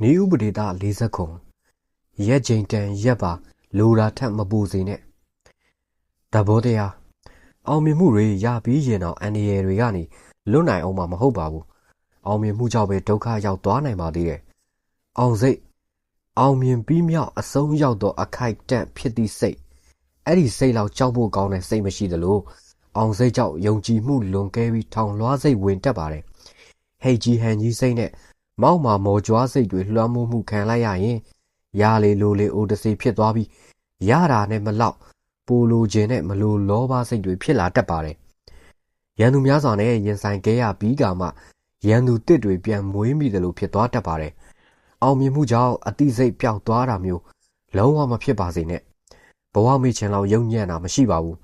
နည်းဥပဒေသ40ခုရက်ချိန်တန်ရက်ပါလိုတာထက်မပူစေနဲ့တဘောတရားအောင်မြင်မှုတွေရပြီးရင်တော့အန်ဒီရယ်တွေကနေလွတ်နိုင်အောင်မှာမဟုတ်ပါဘူးအောင်မြင်မှုကြောင့်ပဲဒုက္ခရောက်သွားနိုင်ပါသေးတယ်အောင်စိတ် အောင်မြင်ပြီးမြောက်အဆုံးရောက်သောအခိုက်အတန့်ဖြစ်သည့်စိတ်အဲ့ဒီစိတ်လောက်ကြောက်ဖို့ကောင်းတဲ့စိတ်မရှိသလိုအောင်စိတ်ကြောင့်ယုံကြည်မှုလွန်ကဲပြီးထောင်လွှားစိတ်ဝင်တက်ပါတယ်ဟိတ်ကြီးဟန်ကြီးစိတ်နဲ့မောက်မာမော်ကြွားစိတ်တွေလွှမ်းမိုးမှုခံလိုက်ရရင်ရလေလိုလေအိုတစီဖြစ်သွားပြီးရတာနဲ့မလောက်ပူလိုခြင်းနဲ့မလိုလောဘစိတ်တွေဖြစ်လာတတ်ပါတယ်ရန်သူများစွာနဲ့ရင်ဆိုင်ခဲ့ရပြီးကမှရန်သူတစ်တွေပြန်မွေးမိတယ်လို့ဖြစ်သွားတတ်ပါတယ် အောင်မြင်မှုကြောင့်အတိစိတ်ပျောက်သွားတာမျိုးလုံးဝမဖြစ်ပါစေနဲ့ဘဝမေ့ခြင်းလောက်ယုံညံ့တာမရှိပါဘူး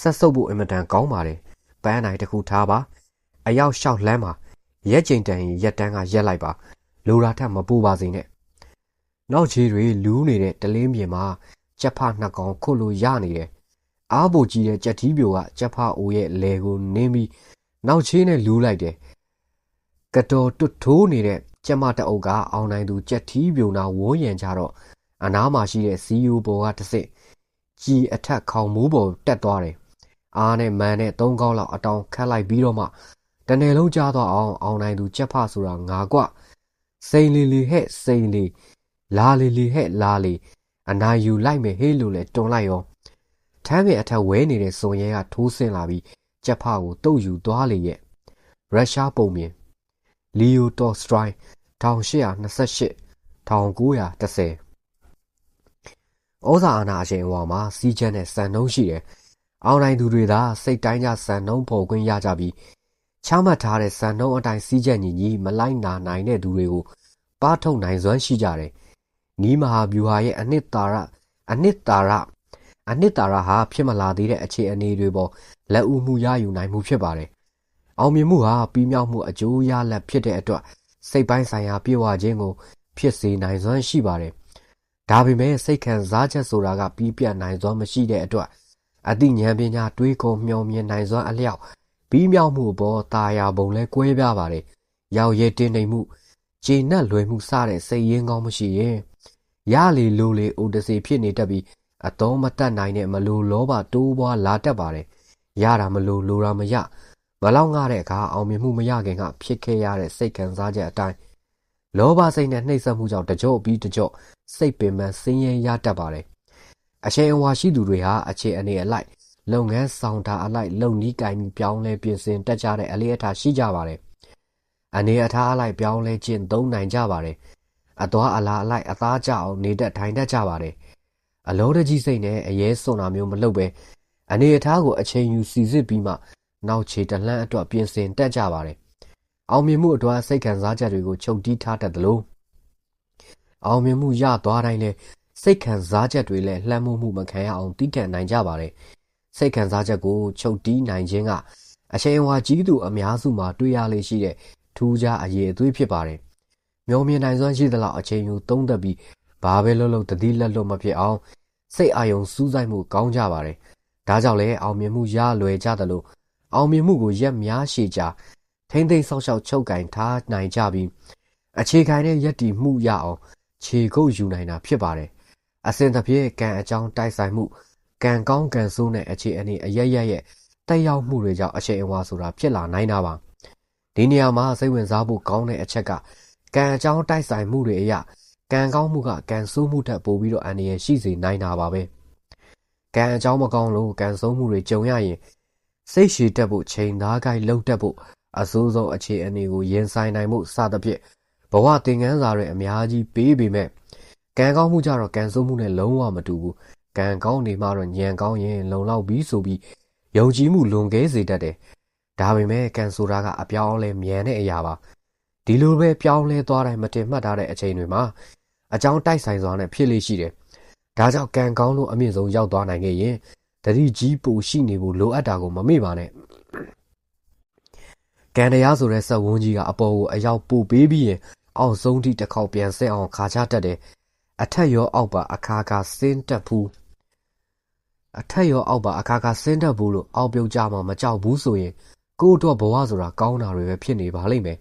ဆက်ဆုပ်ဖို့အင်မတန်ကောင်းပါတယ်ပန်းနိုင်တစ်ခုထားပါအရောက်လျှောက်လမ်းပါရက်ချိန်တန်ရင်ရက်တန်းကရက်လိုက်ပါလိုရာထက်မပူပါစေနဲ့နောက်ချေးတွေလူးနေတဲ့တလင်းမြေမှာကြက်ဖနှစ်ကောင်ခုတ်လို့ရနေတယ်အားပိုကြီးတဲ့ကြက်ထီးပြိုကကြက်ဖအိုးရဲ့လေကိုနင်းပြီးနောက်ချေးနဲ့လူးလိုက်တယ်ကတော်တွတ်ထိုးနေတဲ့ ကျမတအုပ်ကအောင်နိုင်သူကြက်ထီးပြိုနာဝန်းရံကြတော့အနားမှာရှိတဲ့စီယိုဘော်ကတစ်စစ်ကြီးအထက်ခေါင်မိုးပေါ်တက်သွားတယ်အားနဲ့မန်နဲ့သုံးကောင်းလောက်အတောင်ခတ်လိုက်ပြီးတော့မှတနယ်လုံးကြားတော့အောင်အောင်နိုင်သူကြက်ဖဆိုတာငါကွစိန်လီလီဟဲ့စိန်လီလာလီလီဟဲ့လာလီအနာယူလိုက်မယ်ဟေးလို့လဲတွန်လိုက်ရောထမ်းပင်အထက်ဝဲနေတဲ့စုံရဲကထိုးဆင်းလာပြီးကြက်ဖကိုတုတ်ယူသွားလေရဲ့ရုရှားပုံမြင်လီယိုတော်စထရိုင်း 1828 1910ဩဇာအာဏာအရှင်ဝါမှာစီးချက်နဲ့စံနှုံးရှိတယ်။အောင်နိုင်သူတွေသာစိတ်တိုင်းကြစံနှုံးပေါ်ခွင့်ရကြပြီးချမှတ်ထားတဲ့စံနှုံးအတိုင်းစီးချက်ညီညီမလိုက်နာနိုင်တဲ့သူတွေကိုပါထုတ်နိုင်စွမ်းရှိကြတယ်။နီးမဟာဗျူဟာရဲ့အနှစ်သာရအနှစ်သာရအနှစ်သာရဟာဖြစ်မလာသေးတဲ့အခြေအနေတွေပေါ်လက်ဦးမှုရယူနိုင်မှုဖြစ်ပါတယ်။အောင်မြင်မှုဟာပြီးမြောက်မှုအကျိုးရလဒ်ဖြစ်တဲ့အတွက် စိတ်ပိုင်းဆိုင်ရာပြေဝခြင်းကို ဖြစ်စေနိုင်စွမ်းရှိပါတယ်။ဒါပေမဲ့စိတ်ခံစားချက်ဆိုတာကပြီးပြတ်နိုင်စွမ်းမရှိတဲ့အတွက်အသိဉာဏ်ပညာတွေးခေါ်မျှော်မြင်နိုင်စွမ်းအလျောက်ပြီးမြောက်မှုအပေါ်တာယာပုံလဲကွဲပြားပါတယ်။ရောက်ရဲတင်းနေမှုဂျေနက်လွယ်မှုစတဲ့စိတ်ရင်းကောင်းမရှိရင်ရလေလိုလေအိုတစီဖြစ်နေတတ်ပြီးအတော်မတတ်နိုင်တဲ့မလိုလောဘတိုးပွားလာတတ်ပါတယ်။ရတာမလိုလိုတာမရ မလောက်ငှတဲ့အခါအောင်မြင်မှုမရခင်ကဖြစ်ခဲ့ရတဲ့စိတ်ခံစားချက်အတိုင်းလောဘစိတ်နဲ့နှိပ်စက်မှုကြောင့်တကြော့ပြီးတကြော့စိတ်ပင်ပန်းဆင်းရဲရတတ်ပါတယ်။အချိန်အဝါရှိသူတွေဟာအခြေအနေအလိုက်လုပ်ငန်းဆောင်တာအလိုက်လုံနီးကင်ပြီးပြောင်းလဲပြင်ဆင်တက်ကြတဲ့အလေးအထားရှိကြပါတယ်။အနေအထားအလိုက်ပြောင်းလဲခြင်းသုံးနိုင်ကြပါတယ်။အသွားအလာအလိုက်အသားကျအောင်နေတတ်ထိုင်တတ်ကြပါတယ်။အလောတကြီးစိတ်နဲ့အရေးစွန်တာမျိုးမလုပ်ပဲအနေအထားကိုအချိန်ယူစီစစ်ပြီးမှ နောက်ခြေတလှမ်းအတွက်ပြင်ဆင်တက်ကြပါတယ်။အောင်မြင်မှုအတွက်စိတ်ခံစားချက်တွေကိုချုပ်တီးထားတတ်တယ်လို့အောင်မြင်မှုရသွားတိုင်းလဲစိတ်ခံစားချက်တွေလည်းလှမ်းမှုမှုမခံရအောင်တီးခံနိုင်ကြပါတယ်စိတ်ခံစားချက်ကိုချုပ်တီးနိုင်ခြင်းကအချိန်ဝါကြီးသူအများစုမှာတွေ့ရလေရှိတဲ့ထူးခြားအရေးအသွေးဖြစ်ပါတယ်။မျောမြင်နိုင်စွမ်းရှိသလောက်အချိန်ယူသုံးသက်ပြီးဘာပဲလုပ်လို့တတိလက်လွတ်မဖြစ်အောင်စိတ်အာယုံစူးစိုက်မှုကောင်းကြပါတယ်။ဒါကြောင့်လည်းအောင်မြင်မှုရလွယ်ကြသလို အောင်မြင်မှုကိုရက်များရှည်ကြာထိမ့်သိမ်းဆောက်ရှောက်ချုပ်ကင်ထားနိုင်ကြပြီးအခြေခံတဲ့ယက်တီမှုရအောင်ခြေကုပ်ယူနိုင်တာဖြစ်ပါတယ်။အစဉ်တစ်ပြေကံအကြောင်းတိုက်ဆိုင်မှုကံကောင်းကံဆိုးနဲ့အခြေအနေအရရရဲ့တက်ရောက်မှုတွေကြောင့်အချိန်အဝါဆိုတာဖြစ်လာနိုင်တာပါဒီနေရာမှာစိတ်ဝင်စားဖို့ကောင်းတဲ့အချက်ကကံအကြောင်းတိုက်ဆိုင်မှုတွေအရာကံကောင်းမှုကကံဆိုးမှုထက်ပိုပြီးတော့အန္တရာယ်ရှိစေနိုင်တာပါပဲကံအကြောင်းမကောင်းလို့ကံဆိုးမှုတွေကြုံရရင် စိတ်ရှည်တက်ဖို့ချိန်သားကိုက်လှုပ်တက်ဖို့အစိုးဆုံးအခြေအနေကိုရင်ဆိုင်နိုင်မှုစသဖြင့်ဘဝသင်ခန်းစာတွေအများကြီးပေးပေမဲ့ကံကောင်းမှုကြတော့ကံဆိုးမှုနဲ့လုံးဝမတူဘူးကံကောင်းနေမှတော့ညံကောင်းရင်လုံလောက်ပြီးဆိုပြီးယုံကြည်မှုလွန်ကဲစေတတ်တယ်။ဒါပေမဲ့ကံဆိုတာကအပြောင်းလဲမြန်တဲ့အရာပါ။ဒီလိုပဲပြောင်းလဲသွားတိုင်းမတင်မှတ်ထားတဲ့အချိန်တွေမှာအကြောင်းတိုက်ဆိုင်စွာနဲ့ဖြစ်လေရှိတယ်။ဒါကြောင့်ကံကောင်းလို့အမြင့်ဆုံးရောက်သွားနိုင်ခဲ့ရင် တတိကြီးပူရှိနေဖို့လိုအပ်တာကိုမမေ့ပါနဲ့။ကံတရားဆိုတဲ့စက်ဝန်းကြီးကအပေါ်ကိုအရောက်ပို့ပေးပြီးရင်အောက်ဆုံးထိတစ်ခေါက်ပြန်ဆင်းအောင်ခါချတတ်တယ်အထက်ရောအောက်ပါအခါခါဆင်းတက်ဘူးအထက်ရောအောက်ပါအခါခါဆင်းတက်ဘူးလို့အောက်ပြုတ်ကြမှာမကြောက်ဘူးဆိုရင်ကို့အတွက်ဘဝဆိုတာကောင်းတာတွေပဲဖြစ်နေပါလိမ့်မယ်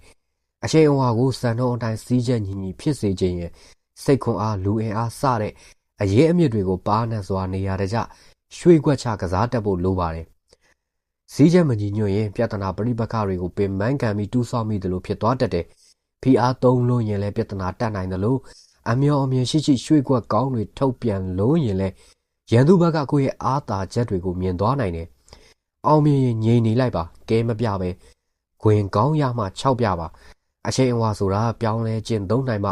အချိန်အဝါကိုစံတော်အတိုင်းစီးချက်ညီညီဖြစ်စေခြင်းရဲ့စိတ်ခွန်အားလူအင်အားစတဲ့အရေးအမြစ်တွေကိုပါးနှံစွာနေရာတကျ ရွှေ့ကွက်ချကစားတတ်ဖို့လိုပါတယ်စည်းချက်မညီညွတ်ရင်ပြဿနာပရိပက္ခတွေကိုပင်ပန်းကန်ပြီးတူးဆောက်မိတယ်လို့ဖြစ်သွားတတ်တယ်။ဖိအားသုံးလို့ရင်လည်းပြဿနာတက်နိုင်တယ်လို့အမျော်အမြင်ရှိရှိရွှေ့ကွက်ကောင်းတွေထုတ်ပြန်လို့ရင်လည်းရန်သူဘက်ကကိုယ့်ရဲ့အားသာချက်တွေကိုမြင်သွားနိုင်တယ်။အောင်မြင်ရင်ငြိမ်နေလိုက်ပါကဲမပြပဲခွင်ကောင်းရမှ၆ပြပါအချိန်အဝါဆိုတာပြောင်းလဲခြင်းသုံးနိုင်မှ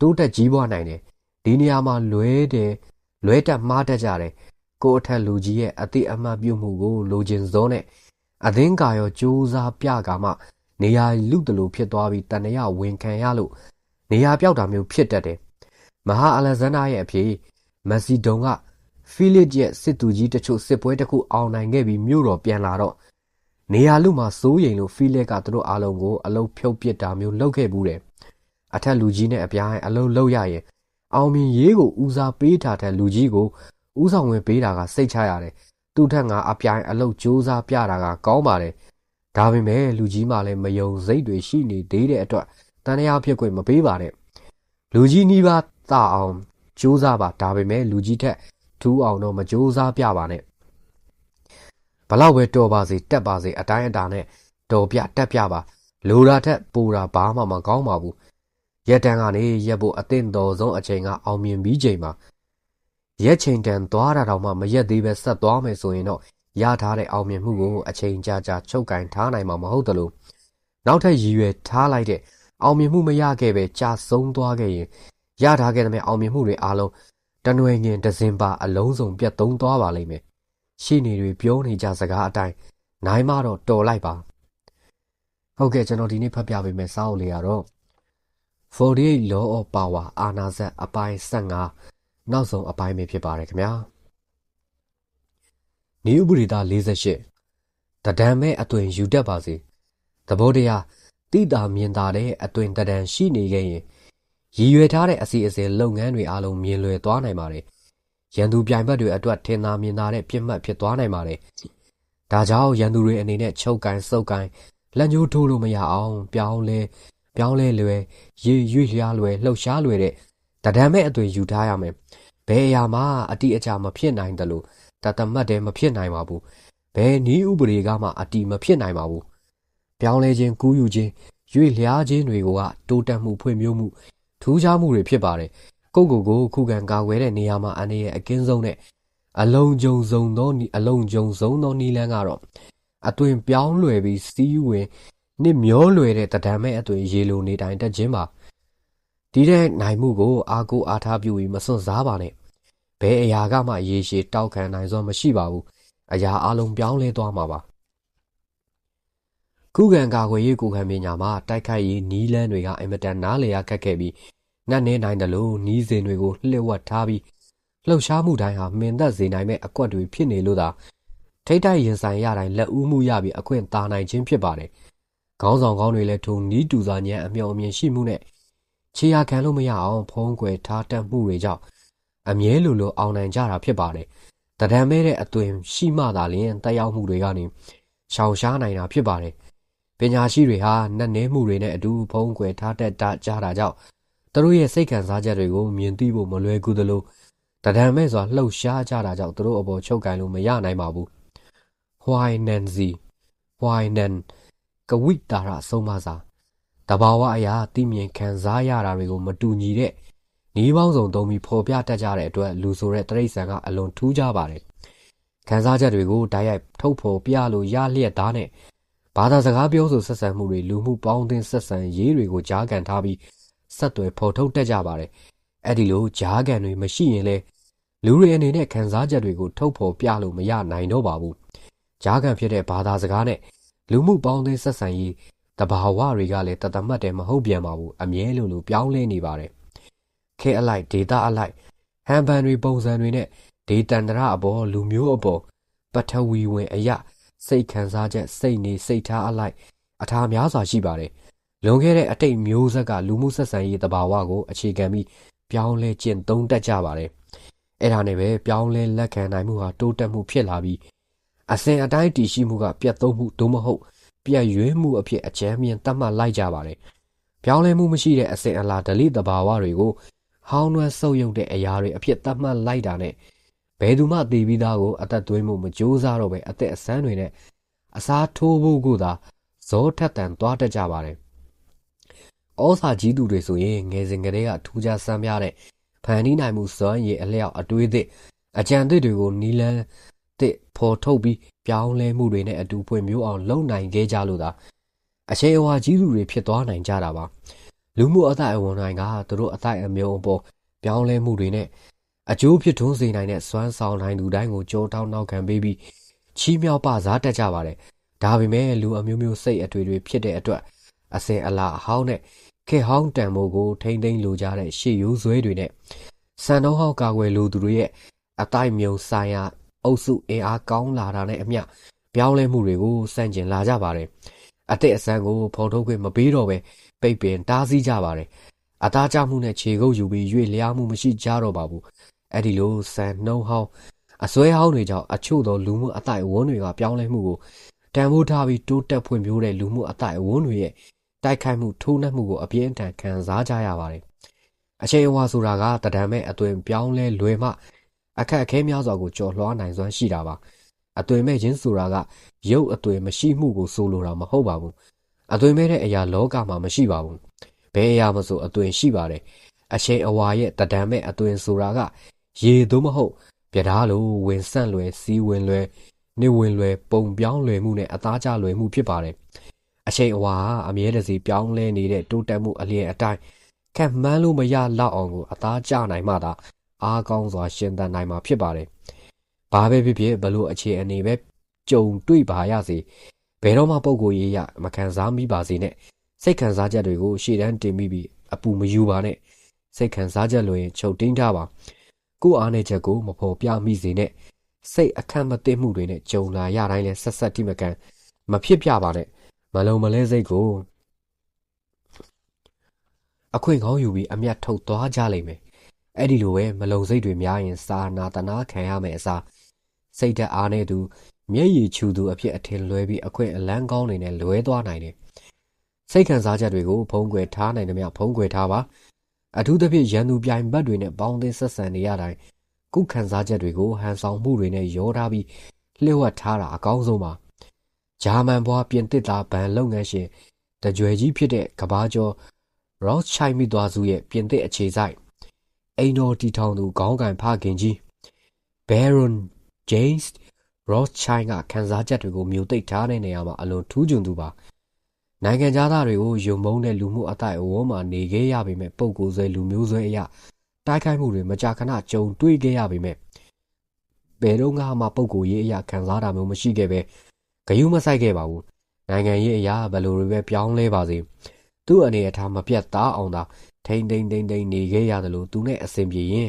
တိုးတက်ကြီးပွားနိုင်တယ်။ဒီနေရာမှာလွဲတယ်လွဲတက်မှားတတ်ကြတယ် ကိုအထက်လူကြီးရဲ့အတိအမှတ်ပြုမှုကိုလိုချင်စောနဲ့အသင်းကာရောစူးစားပြကမှနေရာလူတလူဖြစ်သွားပြီးတန်ရဝင်ခံရလို့နေရာပြောက်တာမျိုးဖြစ်တတ်တယ်။မဟာအလက်ဇန္ဒာရဲ့အဖေမက်ဆီဒုံကဖီလစ်ရဲ့စစ်သူကြီးတချို့စစ်ပွဲတစ်ခုအောင်နိုင်ခဲ့ပြီးမြို့တော်ပြန်လာတော့နေရာလူမှာစိုးရိမ်လို့ဖီလစ်ကသူတို့အားလုံးကိုအလုံးဖြုတ်ပစ်တာမျိုးလုပ်ခဲ့ဘူးတယ်။အထက်လူကြီးနဲ့အပြိုင်အလုံးလောက်ရရင်အောင်မြင်ရေးကိုဦးစားပေးထားတဲ့လူကြီးကို ဥဆောင်ဝင်ပေးတာကစိတ်ချရတယ်သူ့ထက်ငါအပြိုင်အလုတ်စူးစားပြတာကကောင်းပါတယ်ဒါပေမဲ့လူကြီးမှလည်းမယုံစိတ်တွေရှိနေသေးတဲ့အတွက်တန်ရာဖြစ်ခွင့်မပေးပါနဲ့လူကြီးနီးပါးတအောင်စူးစားပါဒါပေမဲ့လူကြီးထက်ထူးအောင်တော့မစူးစားပြပါနဲ့ဘလောက်ပဲတော်ပါစေတက်ပါစေအတိုင်းအတာနဲ့တော်ပြတက်ပြပါလိုတာထက်ပူတာဘာမှမကောင်းပါဘူးရက်တန်ကနေရက်ဖို့အသင့်တော်ဆုံးအချိန်ကအောင်မြင်ပြီးချိန်မှာ ရက်ချိန်တန်သွားတာတော့မှမရက်သေးပဲဆက်သွားမယ်ဆိုရင်တော့ရထားတဲ့အောင်မြင်မှုကိုအချိန်ကြာကြာချုပ်ကင်ထားနိုင်မှာမဟုတ်တလို့နောက်ထပ်ရည်ရွယ်ထားလိုက်တဲ့အောင်မြင်မှုမရခဲ့ပဲကြာဆုံးသွားခဲ့ရင်ရထားခဲ့တဲ့အောင်မြင်မှုတွေအားလုံးတနွယ်ငင်ဒဇင်ပါအလုံးစုံပြတ်သုံးသွားပါလိမ့်မယ်ရှိနေတွေပြောနေကြစကားအတိုင်းနိုင်မတော့တော်လိုက်ပါဟုတ်ကဲ့ကျွန်တော်ဒီနေ့ဖတ်ပြပေးမယ်စာအုပ်လေးကတော့48 Law of Power အာနာဇက်အပိုင်း15 နောက်ဆုံးအပိုင်းပဲဖြစ်ပါတယ်ခင်ဗျာနေဥပဒေသား48တဒံမဲ့အသွင်ယူတတ်ပါစေသဘောတရားတိတာမြင်တာတဲ့အသွင်တဒံရှိနေခဲ့ရင်ရည်ရွယ်ထားတဲ့အစီအစဉ်လုပ်ငန်းတွေအားလုံးမြင်လွယ်သွားနိုင်ပါတယ်ရန်သူပြိုင်ဘက်တွေအတွက်ထင်သာမြင်သာတဲ့ပြစ်မှတ်ဖြစ်သွားနိုင်ပါတယ်ဒါကြောင့်ရန်သူတွေအနေနဲ့ချုပ်ကန်စုပ်ကန်လက်ညှိုးထိုးလို့မရအောင် ပြောင်းလဲပြောင်းလဲလွယ်ရေရွေ့လျားလွယ်လှုပ်ရှားလွယ်တဲ့ တဒံမဲ့အသွင်ယူထားရမယ်ဘယ်အရာမှအတိအကျမဖြစ်နိုင်တယ်လို့တသမတ်တည်းမဖြစ်နိုင်ပါဘူးဘယ်နည်းဥပဒေကမှအတိမဖြစ်နိုင်ပါဘူးပြောင်းလဲခြင်းကူးယူခြင်းရွေ့လျားခြင်းတွေကတိုးတက်မှုဖွံ့ဖြိုးမှုထူးခြားမှုတွေဖြစ်ပါတယ်ကိုကိုကိုခုခံကာကွယ်တဲ့နေရာမှာအနေရဲ့အကင်းဆုံးနဲ့အလုံးကြုံဆုံးသောအလုံးကြုံဆုံးသောနီလန်းကတော့အသွင်ပြောင်းလွယ်ပြီးစီးဝင်နစ်မျောလွယ်တဲ့တဒံမဲ့အသွင်ရေလိုနေတိုင်းတက်ခြင်းပါ ဒီတဲ့နိုင်မှုကိုအားကိုးအားထားပြုပြီးမစွန့်စားပါနဲ့ဘယ်အရာကမှရေရှည်တောက်ခံနိုင်စွမ်းမရှိပါဘူးအရာအလုံးပြောင်းလဲသွားမှာပါခုခံကာကွယ်ရေးကိုခံပညာမှာတိုက်ခိုက်ရေးနီးလန်းတွေကအင်မတန်နားလည်ရခက်ခဲ့ပြီးနှက်နေနိုင်တယ်လို့နီးစဉ်တွေကိုလှည့်ဝတ်ထားပြီးလှုပ်ရှားမှုတိုင်းဟာမင်သက်စေနိုင်မဲ့အကွက်တွေဖြစ်နေလို့သာထိတ်တိုက်ရင်ဆိုင်ရတိုင်းလက်ဦးမှုရပြီးအခွင့်သာနိုင်ခြင်းဖြစ်ပါတယ်ခေါင်းဆောင်ကောင်းတွေလည်းထုံနီးတူစာညံအမျှော်အမြင်ရှိမှုနဲ့ ခြေရာခံလို့မရအောင်ဖုံးကွယ်ထားတတ်မှုတွေကြောင့်အမြဲလိုလိုအောင်နိုင်ကြတာဖြစ်ပါတယ်။တဒံမဲတဲ့အသွင်ရှိမှသာလျှင်တက်ရောက်မှုတွေကနေရှောင်ရှားနိုင်တာဖြစ်ပါတယ်။ပညာရှိတွေဟာနှက်နှဲမှုတွေနဲ့အတူဖုံးကွယ်ထားတတ်ကြတာကြောင့်သူတို့ရဲ့စိတ်ခံစားချက်တွေကိုမြင်သိဖို့မလွယ်ကူသလိုတဒံမဲစွာလှုပ်ရှားကြတာကြောင့်သူတို့အပေါ်ချုပ်ကန်လို့မရနိုင်ပါဘူး။ Why Nancy Why Nan ကဝိတာရဆုံးမစာ တဘာဝအရာသိမြင်ခံစားရတာတွေကိုမတူညီတဲ့နီးပေါင်းစုံသုံးပြီးဖော်ပြတတ်ကြတဲ့အတွက်လူဆိုတဲ့တရိษံကအလွန်ထူးခြားပါတယ်။ခံစားချက်တွေကိုဓာတ်ရိုက်ထုတ်ဖော်ပြလို့ရလျက်သားနဲ့ဘာသာစကားပြောဆိုဆက်ဆံမှုတွေလူမှုပေါင်းသင်းဆက်ဆံရေးတွေကိုကြားကန်ထားပြီးဆက်သွယ်ဖော်ထုတ်တတ်ကြပါတယ်။အဲ့ဒီလိုကြားကန်တွေမရှိရင်လေလူတွေအနေနဲ့ခံစားချက်တွေကိုထုတ်ဖော်ပြလို့မရနိုင်တော့ပါဘူး။ကြားကန်ဖြစ်တဲ့ဘာသာစကားနဲ့လူမှုပေါင်းသင်းဆက်ဆံရေး တဘာဝတွေကလည်းတသမတ်တယ်မဟုတ်ပြန်ပါဘူးအမြဲလိုလိုပြောင်းလဲနေပါတယ်ခဲအလိုက်ဒေတာအလိုက်ဟန်ပန်တွေပုံစံတွေနဲ့ဒေတန္တရအပေါ်လူမျိုးအပေါ်ပထဝီဝင်အယစိတ်ခံစားချက်စိတ်နေစိတ်ထားအလိုက်အထာများစွာရှိပါတယ်လွန်ခဲ့တဲ့အတိတ်မျိုးဆက်ကလူမှုဆက်ဆံရေးတဘာဝကိုအခြေခံပြီးပြောင်းလဲကျင့်သုံးတတ်ကြပါတယ်အဲ့ဒါနဲ့ပဲပြောင်းလဲလက်ခံနိုင်မှုဟာတိုးတက်မှုဖြစ်လာပြီးအစဉ်အတိုင်းတည်ရှိမှုကပြတ်သုံးမှုသို့မဟုတ် ပြတ်ရွေးမှုအဖြစ်အကြမ်းမြင်သတ်မှတ်လိုက်ကြပါတယ်ပြောင်းလဲမှုမရှိတဲ့အစဉ်အလာဒလိတဘာဝတွေကိုဟောင်းနှွမ်းဆုပ်ယုပ်တဲ့အရာတွေအဖြစ်သတ်မှတ်လိုက်တာနဲ့ဘယ်သူမှသိပြီးသားကိုအသက်သွင်းမှုမကြိုးစားတော့ပဲအသက်အဆန်းတွေနဲ့အစားထိုးဖို့ကိုသာဇောထက်တန်သွားတတ်ကြပါတယ်။ဩစာကြီးသူတွေဆိုရင်ငယ်စဉ်ကတည်းကထူးခြားစမ်းပြတဲ့ဖန်တီးနိုင်မှုစွမ်းရည်အလျောက်အတွေးသည့်အကြံသစ်တွေကိုနီလန်းသစ်ဖော်ထုတ်ပြီး ပြောင်းလဲမှုတွေနဲ့အတူဖွင့်မျိုးအောင်လုပ်နိုင်ခဲ့ကြလို့သာအချိန်အဝါကြီးသူတွေဖြစ်သွားနိုင်ကြတာပါလူမှုအတိုင်းအဝန်တိုင်းကသူတို့အတိုင်းအမြုံအပေါ်ပြောင်းလဲမှုတွေနဲ့အကျိုးဖြစ်ထွန်းစေနိုင်တဲ့စွမ်းဆောင်နိုင်သူတိုင်းကိုကြောတောင်းနောက်ခံပေးပြီးချီးမြှောက်ပစားတတ်ကြပါတယ်ဒါပေမဲ့လူအမျိုးမျိုးစိတ်အထွေတွေဖြစ်တဲ့အတွက်အစင်အလာအဟောင်းနဲ့ခေဟောင်းတန်မိုးကိုထိမ့်သိမ့်လိုကြတဲ့ရှေ့ရိုးဆွဲတွေနဲ့စံတော်ဟောက်ကာကွယ်လိုသူတွေရဲ့အတိုင်းမြုံဆိုင်ရာ အုပ်စုအင်အားကောင်းလာတာနဲ့အမျှပြောင်းလဲမှုတွေကိုစန့်ကျင်လာကြပါတယ်အသက်အစမ်းကိုဖော်ထုတ်ခွင့်မပေးတော့ပဲပိတ်ပင်တားဆီးကြပါတယ်အသားကျမှုနဲ့ခြေကုပ်ယူပြီးရွေ့လျားမှုမရှိကြတော့ပါဘူးအဲ့ဒီလိုစံနှုံဟောင်းအစွဲဟောင်းတွေကြောင့်အချို့သောလူမှုအတိုင်းအဝန်းတွေကပြောင်းလဲမှုကိုတန်ဖိုးထားပြီးတိုးတက်ဖွံ့ဖြိုးတဲ့လူမှုအတိုင်းအဝန်းတွေရဲ့တိုက်ခိုက်မှုထိုးနှက်မှုကိုအပြင်းအထန်ခံစားကြရပါတယ်အချိန်အဝါဆိုတာကတဒံမဲ့အသွင်ပြောင်းလဲလွယ်မှ အခက်အခဲများစွာကိုကြော်လွှားနိုင်စွမ်းရှိတာပါအသွင်မဲ့ခြင်းဆိုတာကရုပ်အသွင်မရှိမှုကိုဆိုလိုတာမဟုတ်ပါဘူးအသွင်မဲ့တဲ့အရာလောကမှာမရှိပါဘူးဘယ်အရာမဆိုအသွင်ရှိပါတယ်အချိန်အဝါရဲ့တဒံမဲ့အသွင်ဆိုတာကရေသို့မဟုတ်ပြဓားလိုဝင်ဆန့်လွယ်စီးဝင်လွယ်နေဝင်လွယ်ပုံပြောင်းလွယ်မှုနဲ့အသားကျလွယ်မှုဖြစ်ပါတယ်အချိန်အဝါဟာအမြဲတစေပြောင်းလဲနေတဲ့တိုးတက်မှုအလျင်အတိုင်းခံမှန်းလို့မရလောက်အောင်ကိုအသားကျနိုင်မှသာ အားကောင်းစွာရှင်သန်နိုင်မှာဖြစ်ပါတယ်။ဘာပဲဖြစ်ဖြစ်ဘလို့အခြေအနေပဲကြုံတွေ့ပါရစေဘယ်တော့မှပုံကိုရေးရမခံစားမိပါစေနဲ့စိတ်ခံစားချက်တွေကိုရှေ့တန်းတင်ပြီးပြီးအပူမယူပါနဲ့စိတ်ခံစားချက်လိုရင်ချုပ်တင်းထားပါကိုအားနဲ့ချက်ကိုမဖော်ပြမိစေနဲ့စိတ်အခက်မသိမှုတွေနဲ့ကြုံလာရတိုင်းလဲဆက်ဆက်တိမကန်မဖြစ်ပြပါနဲ့မလုံမလဲစိတ်ကိုအခွင့်ကောင်းယူပြီးအမျက်ထုတ်သွားကြလိမ့်မယ် အဲ့ဒီလိုပဲမလုံစိတ်တွေများရင်စာနာတနာခံရမယ်အစားစိတ်ဓာတ်အားနဲ့သူမျက်ရည်ချူသူအဖြစ်အထင်လွဲပြီးအခွင့်အလန်းကောင်းနေနဲ့လွဲသွားနိုင်တယ်စိတ်ခံစားချက်တွေကိုဖုံးကွယ်ထားနိုင်သမျှဖုံးကွယ်ထားပါအထူးသဖြင့်ရန်သူပြိုင်ဘက်တွေနဲ့ပေါင်းသင်းဆက်ဆံနေရတိုင်းကုခံစားချက်တွေကိုဟန်ဆောင်မှုတွေနဲ့ရောထားပြီးလျှို့ဝှက်ထားတာအကောင်းဆုံးပါဂျာမန်ဘွားပြင်သစ်သားဗန်လုပ်ငန်းရှင်တကြွယ်ကြီးဖြစ်တဲ့ကဘာကျော်ရော့ချိုင်မိသွားစုရဲ့ပြင်သစ်အခြေစိုက် အိမ်တော်တီထောင်သူခေါင်းကန်ဖခင်ကြီး Baron James Rothschild ကခန်းစားချက်တွေကိုမျိုးသိပ်ထားတဲ့နေရာမှာအလွန်ထူးချွန်သူပါနိုင်ငံသားတွေကိုယုံမုန်းတဲ့လူမှုအတိုင်းအဝန်းမှာနေခဲ့ရပေမဲ့ပုံကိုယ်ဆွဲလူမျိုးဆွဲအရာတိုက်ခိုက်မှုတွေမကြာခဏကြုံတွေ့ခဲ့ရပေမဲ့ဘယ်တော့မှပုံကိုယ်ရေးအရာခံစားတာမျိုးမရှိခဲ့ပဲဂယုမဆိုင်ခဲ့ပါဘူးနိုင်ငံရေးအရာဘယ်လိုတွေပဲပြောင်းလဲပါစေ သူ့အနေအထားမပြတ်သားအောင်သာထိန်ထိန်ထိန်ထိန်နေခဲ့ရတယ်လို့သူနဲ့အဆင်ပြေရင်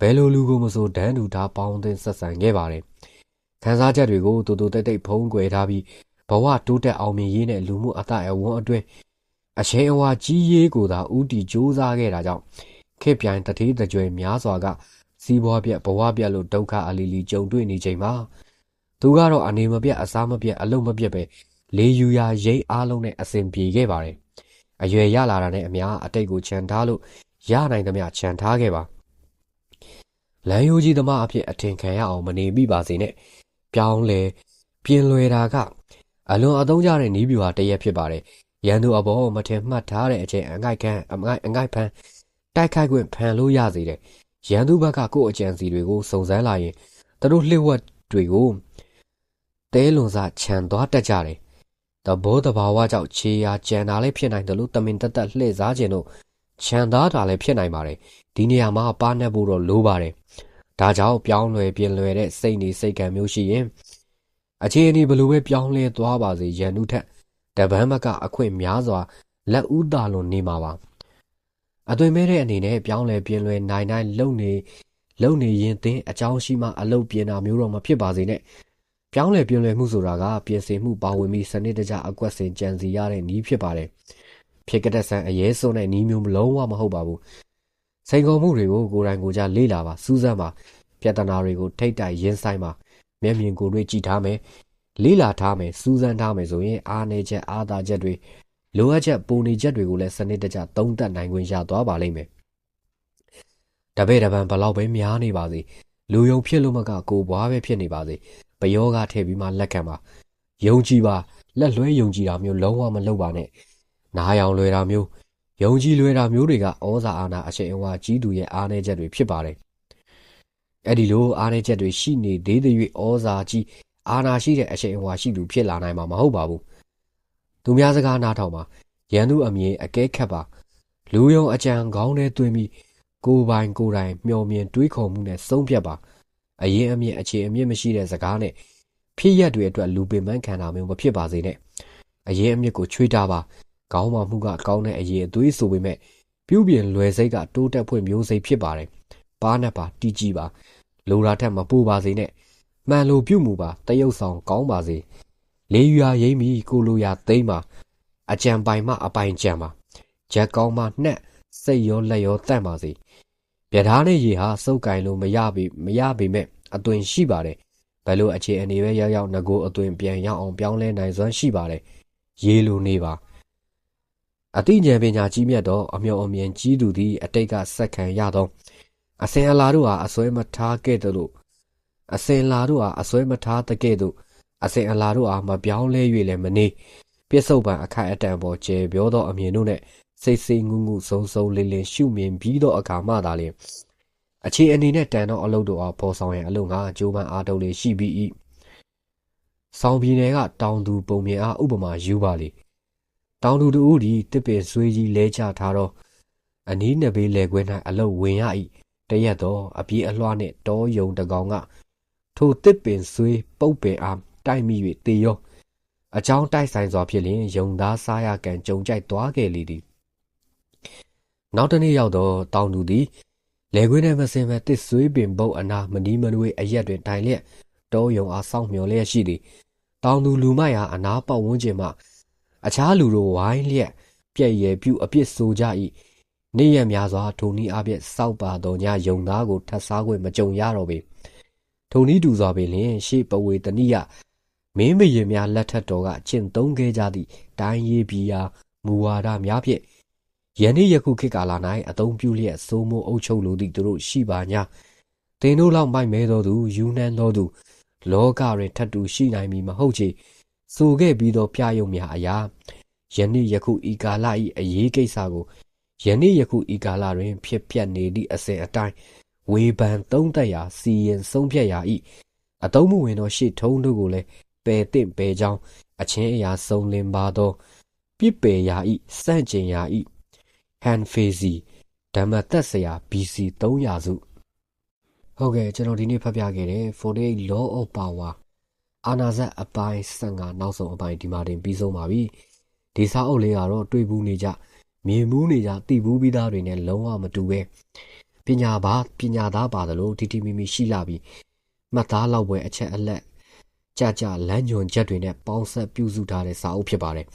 ဘယ်လိုလူကိုမဆိုဒန်းတူထားပေါင်းသင်းဆက်ဆံခဲ့ပါတယ်ခန်းစားချက်တွေကိုတူတူတိတ်တိတ်ဖုံးကွယ်ထားပြီးဘဝတိုးတက်အောင်မြင်ရေးနဲ့လူမှုအသက်အဝန်းအတွင်းအရှိန်အဝါကြီးရေးကိုသာဥတီစ조사ခဲ့တာကြောင့်ခေပြိုင်တတိတကြွယ်များစွာကစီးပွားပြက်ဘဝပြက်လို့ဒုက္ခအလီလီကြုံတွေ့နေချိန်မှာသူကတော့အနေမပြတ်အစားမပြတ်အလုံးမပြတ်ပဲလေယူရာရိတ်အားလုံးနဲ့အစဉ်ပြေခဲ့ပါတယ် အရွယ်ရလာတာနဲ့အမျှအတိတ်ကိုခြံထားလို့ရနိုင်သမျှခြံထားခဲ့ပါလမ်းရိုးကြီးသမားအဖြစ်အထင်ခံရအောင်မနေမိပါစေနဲ့ပြောင်းလဲပြင်လွယ်တာကအလွန်အသုံးကျတဲ့နီးဗျူဟာတရက်ဖြစ်ပါတယ်ရန်သူအပေါ်မထင်မှတ်ထားတဲ့အချိန်အငိုက်ခံအငိုက်အငိုက်ဖန်တိုက်ခိုက်ခွင့်ဖန်လို့ရစေတယ်ရန်သူဘက်ကကိုယ့်အကြံစီတွေကိုစုံစမ်းလာရင်သူတို့လှစ်ဝက်တွေကိုတဲလွန်စားခြံသွားတတ်ကြတယ် တဘောတဘာဝကြောင့်ခြေရာကြံတာလည်းဖြစ်နိုင်တယ်လို့တမင်တက်တက်လှည့်စားခြင်းတို့ခြံသားတာလည်းဖြစ်နိုင်ပါတယ်ဒီနေရာမှာပါနှက်ဖို့တော့လိုပါတယ်ဒါကြောင့်ပြောင်းလဲပြင်လွယ်တဲ့စိတ်နေစိတ်ကံမျိုးရှိရင်အခြေအနေဘလို့ပဲပြောင်းလဲသွားပါစေရန်နုထက်တပန်းမကအခွင့်များစွာလက်ဦးတာလွန်နေမှာပါအသွင်မဲ့တဲ့အနေနဲ့ပြောင်းလဲပြင်လွယ်နိုင်နိုင်လုံနေလုံနေရင်သင်အကြောင်းရှိမှအလုတ်ပြင်တာမျိုးတော့မဖြစ်ပါစေနဲ့ ပြောင်းလဲပြင်လွယ်မှုဆိုတာကပြင်ဆင်မှုပါဝင်ပြီးစနစ်တကျအကွက်ဆင်ကြံစီရတဲ့နည်းဖြစ်ပါတယ်ဖြစ်ကတဲ့ဆန်အရေးစွန်းတဲ့နီးမျိုးမလုံးဝမဟုတ်ပါဘူးစိန်ခေါ်မှုတွေကိုကိုယ်တိုင်ကိုယ်ကြလေ့လာပါစူးစမ်းပါပြဿနာတွေကိုထိတ်တိုက်ရင်ဆိုင်ပါမျက်မြင်ကိုယ်တွေ့ကြည့်ထားမယ်လေ့လာထားမယ်စူးစမ်းထားမယ်ဆိုရင်အားနေချက်အားသာချက်တွေလိုအပ်ချက်ပုံနေချက်တွေကိုလည်းစနစ်တကျသုံးသပ်နိုင်ခွင့်ရသွားပါလိမ့်မယ်တပည့်တပန်းဘလောက်ပဲများနေပါစေလူယုံဖြစ်လို့မကကိုဘွားပဲဖြစ်နေပါစေ ပယောကထည့်ပြီးမှလက်ခံပါယုံကြည်ပါလက်လွှဲယုံကြည်တာမျိုးလုံးဝမလုပ်ပါနဲ့နားယောင်လွယ်တာမျိုးယုံကြည်လွယ်တာမျိုးတွေကဩဇာအာဏာအရှိန်အဝါကြီးသူရဲ့အားနည်းချက်တွေဖြစ်ပါတယ်အဲ့ဒီလိုအားနည်းချက်တွေရှိနေသေးတဲ့၍ဩဇာကြီးအာဏာရှိတဲ့အရှိန်အဝါရှိသူဖြစ်လာနိုင်မှာမဟုတ်ပါဘူးသူများစကားနားထောင်ပါရန်သူအမြင်အကဲခတ်ပါလူယုံအကြံကောင်းတဲ့တွင်ပြီးကိုယ်ပိုင်ကိုယ်တိုင်မျောမြင်တွေးခေါ်မှုနဲ့ဆုံးဖြတ်ပါ အရင်အမြင့်အခြေအမြင့်မရှိတဲ့စကားနဲ့ဖြစ်ရက်တွေအတွက်လူပင်ပန်းခံတာမျိုးမဖြစ်ပါစေနဲ့အရင်အမြင့်ကိုချွေးတာပါကောင်းမှမှုကကောင်းတဲ့အရေးအသွေးဆိုပေမဲ့ပြုပြင်လွယ်စိတ်ကတိုးတက်ဖွင့်မျိုးစိတ်ဖြစ်ပါတယ်ပါးနဲ့ပါတီးကြည့်ပါလိုရာထက်မပူပါစေနဲ့မှန်လိုပြုမှုပါတရုပ်ဆောင်ကောင်းပါစေလေးရွာရိမ့်ပြီးကိုလိုရာသိမ့်ပါအကြံပိုင်မှအပိုင်ကြံပါချက်ကောင်းမှနှက်စိတ်ရောလက်ရောတန့်ပါစေ ပြဓာနဲ့ရေဟာစုပ်ကင်လို့မရပြီမရပေမဲ့အသွင်ရှိပါတယ်ဘယ်လိုအခြေအနေပဲရောက်ရောက်ငကိုအသွင်ပြန်ရောက်အောင်ပြောင်းလဲနိုင်စွမ်းရှိပါတယ်ရေလိုနေပါအသိဉာဏ်ပညာကြီးမြတ်သောအမျှော်အမြင်ကြီးသူသည်အတိတ်ကစက္ကံရသောအစင်အလာတို့ဟာအစွဲမထားခဲ့သလိုအစင်လာတို့ဟာအစွဲမထားတဲ့ကဲ့သို့အစင်အလာတို့ဟာမပြောင်းလဲ၍လည်းမနေပြစ္ဆုတ်ပံအခိုက်အတန့်ပေါ်ကျဲပြောသောအမြင်တို့နဲ့ စိတ်စိတ်ငုံငုဆုံဆုံလေးလေးရှုမြင်ပြီးသောအခါမှသာလျှင်အခြေအနေနဲ့တန်သောအလုပ်တို့အားပေါ်ဆောင်ရန်အလို့ငါကြိုးပမ်းအားထုတ်လေးရှိပြီး၏ဆောင်းပြည်နယ်ကတောင်သူပုံမြင်အားဥပမာယူပါလေတောင်သူတို့သည်တစ်ပင်ဆွေးကြီးလဲချထားသောအနီးနှစ်ဘေးလဲခွဲ၌အလုတ်ဝင်ရ၏တရက်တော့အပြေးအလွှားနှင့်တောယုံတကောင်ကထိုတစ်ပင်ဆွေးပုတ်ပင်အားတိုက်မိ၍တေရောအချောင်းတိုက်ဆိုင်စွာဖြစ်လျင်ယုံသားစားရကံကြုံကြိုက်သွားခဲ့လေသည် နောက်တနေ့ရောက်တော့တောင်သူသည်လေခွေးနဲ့မစင်မဲ့တစ်ဆွေးပင်ပုတ်အနာမနီးမနွေးအရက်တွင်တိုင်လျက်တောယုံအားစောင့်မျှော်လျက်ရှိသည်တောင်သူလူမိုက်ဟာအနာပတ်ဝန်းကျင်မှအခြားလူတို့ဝိုင်းလျက်ပြည့်ရပြုအပြစ်ဆိုကြ၏နေ့ရက်များစွာထိုနည်းအပြည့်စောက်ပါတော်ညယုံသားကိုထပ်စားခွင့်မကြုံရတော့ပေထိုနည်းတူစွာပင်လျင်ရှေ့ပဝေတနိယမင်းမရင်များလက်ထက်တော်ကကျင့်သုံးခဲ့ကြသည့်တိုင်းရေးပြည်ရာမူဝါဒများဖြင့် ယနေ့ယခုခေတ်ကာလ၌အသုံးပြုလျက်စိုးမိုးအုပ်ချုပ်လိုသည့်သူတို့ရှိပါ냐တင်တို့လောက်မိုက်မဲသောသူယူနှန်းသောသူ လောကတွင်ထတ်တူရှိနိုင်မည်မဟုတ်ချေဆိုခဲ့ပြီးသောပြယုံများအရာယနေ့ယခုဤကာလဤအရေးကိစ္စကိုယနေ့ယခုဤကာလတွင် ဖြစ်ပျက်နေသည့်အစဉ်အတိုင်းဝေဖန်သုံးသပ်ရာစီရင်ဆုံးဖြတ်ရာဤအတုံးမဝင်သောရှေ့ထုံးတို့ကိုလည်းပယ်တင့်ပယ်ကြောင်းအချင်းအရာစုံလင်ပါသောပြစ်ပယ်ရာဤစန့်ကျင်ရာဤ ဟန်ဖေစီဓမ္မသက်ဆရာ BC 300စုဟုတ်ကဲ့ကျွန်တော်ဒီနေ့ဖတ်ပြခဲ့တဲ့48 Law of Power အာနာဇက်အပိုင်း15နောက်ဆုံးအပိုင်းဒီမှာတင်ပြီးဆုံးပါပြီဒီစာအုပ်လေးကတော့တွေ့ဘူးနေကြမြင်မှုနေကြသိဘူးပြီးသားတွေနဲ့လုံးဝမတူပဲပညာပါပညာသားပါတယ်လို့တီတီမီမီရှိလာပြီးမှတ်သားလောက်ပဲအချက်အလက်ကြကြလမ်းညွန်ချက်တွေနဲ့ပေါင်းဆက်ပြုစုထားတဲ့စာအုပ်ဖြစ်ပါတယ်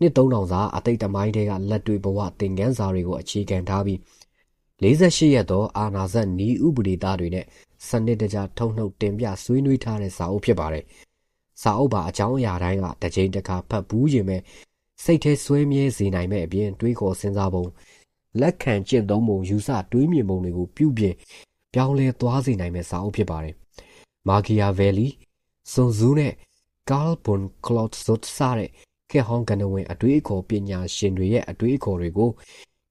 နှစ်3000စာအတိတ်တမိုင်းတွေကလက်တွေ့ဘဝသင်ခန်းစာတွေကိုအခြေခံထားပြီး48ရက်သောအာနာဇတ်နီးဥပဒေသားတွေနဲ့စနစ်တကျထုံနှုတ်တင်ပြဆွေးနွေးထားတဲ့စာအုပ်ဖြစ်ပါတယ်။စာအုပ်ပါအကြောင်းအရာတိုင်းကတစ်ချိန်တစ်ခါဖတ်ဘူးရင်ပဲစိတ်ထဲဆွဲမြဲစေနိုင်မဲ့အပြင်တွေးခေါ်စဉ်းစားပုံလက်ခံကျင့်သုံးပုံယူဆတွေးမြင်ပုံတွေကိုပြုပြင်ပြောင်းလဲသွားစေနိုင်မဲ့စာအုပ်ဖြစ်ပါတယ်။မာဂီယာဗယ်လီစွန်ဇူးနဲ့ကားလ်ဘွန်ကလော့ဇတ်စတဲ့ ခေဟောင်းကနဝင်အတွေးအခေါ်ပညာရှင်တွေရဲ့အတွေးအခေါ်တွေကို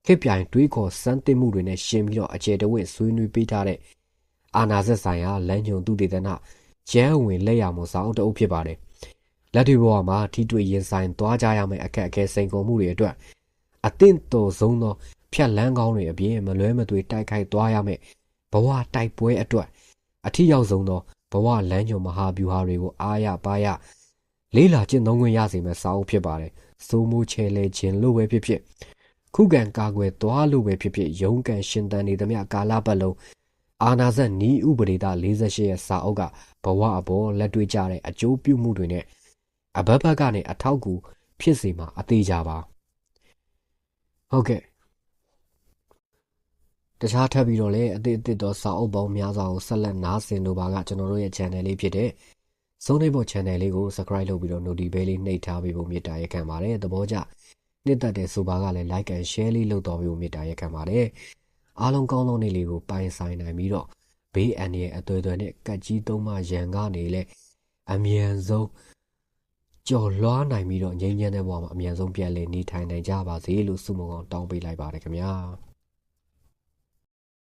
ခေပြိုင်တွေးခေါ်စမ်းသစ်မှုတွေနဲ့ရှင်ပြီးတော့အကျယ်တဝင့်ဆွေးနွေးပေးထားတဲ့အာနာဇက်ဆိုင်ရာလမ်းညွန်သူတေသနာကျန်းဝင်လက်ရမှုစာအုပ်တအုပ်ဖြစ်ပါတယ်။လက်တွေဘဝမှာထိတွေ့ရင်ဆိုင်သွားကြရမယ့်အခက်အခဲစိန်ခေါ်မှုတွေအတွက်အသင့်တော်ဆုံးသောဖြတ်လန်းကောင်းတွေအပြင်မလွဲမသွေတိုက်ခိုက်သွားရမယ့်ဘဝတိုက်ပွဲအတွက်အထီးရောက်ဆုံးသောဘဝလမ်းညွန်မဟာဗျူဟာတွေကိုအားရပါရ လေးလာကျင့်သုံးခွင့်ရစေမယ့်စာအုပ်ဖြစ်ပါတယ်။စိုးမိုးချဲလဲခြင်းလို့ပဲဖြစ်ဖြစ်ခုခံကာကွယ်သွားလို့ပဲဖြစ်ဖြစ်ရုန်းကန်ရှင်သန်နေသမျှကာလပတ်လုံးအာနာဇက်နီးဥပဒေသား48ရဲ့စာအုပ်ကဘဝအပေါ်လက်တွေ့ကြတဲ့အကျိုးပြုမှုတွေနဲ့အဘဘက်ကနေအထောက်ကူဖြစ်စေမှာအသေးကြပါဟုတ်ကဲ့တခြားထပ်ပြီးတော့လည်းအသစ်အသစ်သောစာအုပ်ပေါင်းများစွာကိုဆက်လက်နားဆင်လိုပါကကျွန်တော်တို့ရဲ့ channel လေးဖြစ်တဲ့ ဆုံးနေဖို့ channel လေးကို subscribe လုပ်ပြီးတော့ notification လေးနှိပ်ထားပေးဖို့မေတ္တာရက်ခံပါတယ်သဘောကျနှစ်သက်တဲ့ဆိုပါကလည်း like and share လေးလုပ်တော်ပေးဖို့မေတ္တာရက်ခံပါတယ်အားလုံးကောင်းသောနေ့လေးကိုပိုင်ဆိုင်နိုင်ပြီးတော့ဘေးအန္တရာယ်အသွယ်သွယ်နဲ့ကတ်ကြီးသုံးမရန်ကနေလဲအမြန်ဆုံးကြော်လွှားနိုင်ပြီးတော့ငြိမ်းချမ်းတဲ့ဘဝမှာအမြန်ဆုံးပြန်လည်နေထိုင်နိုင်ကြပါစေလို့ဆုမွန်ကောင်းတောင်းပေးလိုက်ပါတယ်ခင်ဗျာ